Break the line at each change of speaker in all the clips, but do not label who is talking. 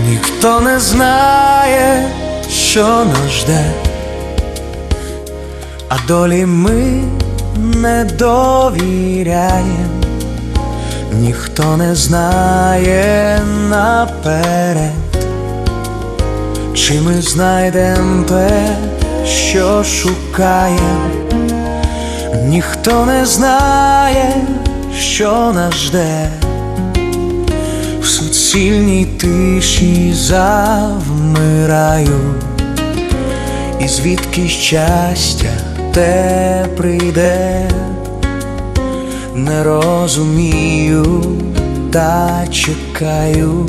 Ніхто не знає, що нас жде, а долі ми не довіряємо, ніхто не знає наперед, чи ми знайдем те, що шукаємо, ніхто не знає, що нас жде. В суцільній тиші завмираю, і звідки щастя те прийде, не розумію та чекаю,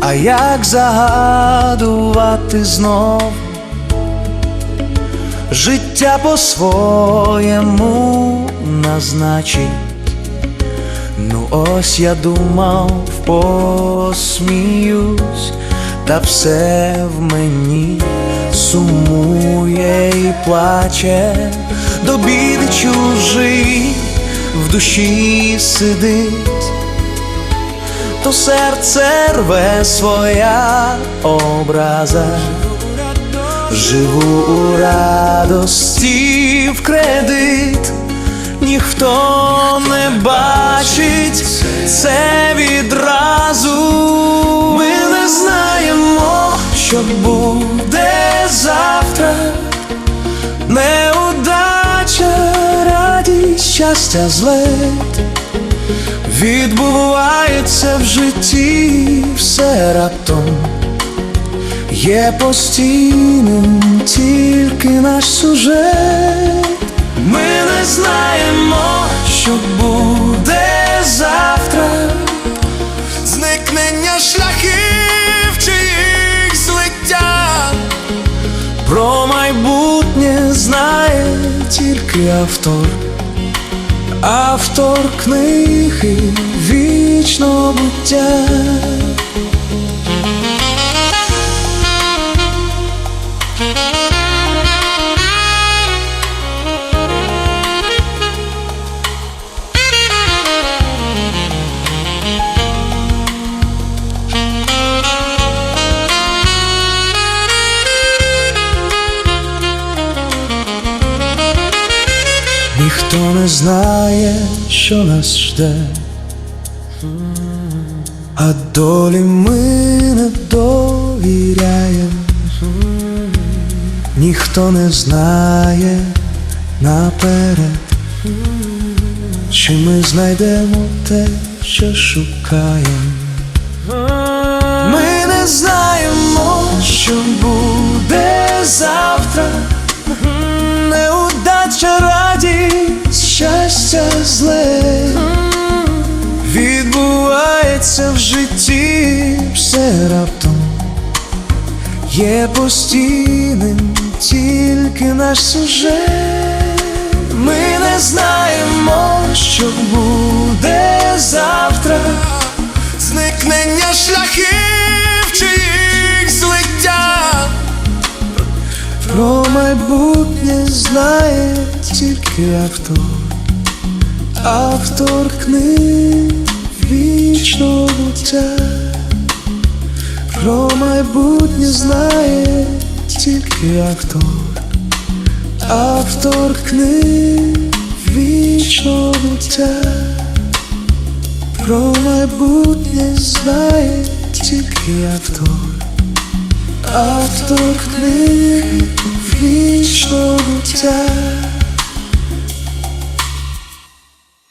а як загадувати знов? Життя по-своєму назначить. Ось я думав, посміюсь, та все в мені сумує і плаче, до біди чужий в душі сидить, то серце рве своя образа. Живу у радості в кредит, ніхто не бачить це відразу. Ми не знаємо, що буде завтра. Неудача, радість, щастя, злет відбувається в житті все раптом. Є постійним тільки наш сюжет. Ми не знаємо, що буде тільки автор. Автор книги вічного буття. Ніхто не знає, що нас жде, а долі ми не довіряємо, ніхто не знає наперед, чи ми знайдемо те, що шукаємо. Зле відбувається в житті все раптом. Є постійним тільки наш сюжет. Ми не знаємо, що буде завтра. Зникнення шляхів чи їх злиття. Про майбутнє знає тільки автор, автор книг вічного буття. Про майбутнє знає тільки автор, автор книг вічного буття. Про майбутнє знає тільки автор. Автор книг вічного буття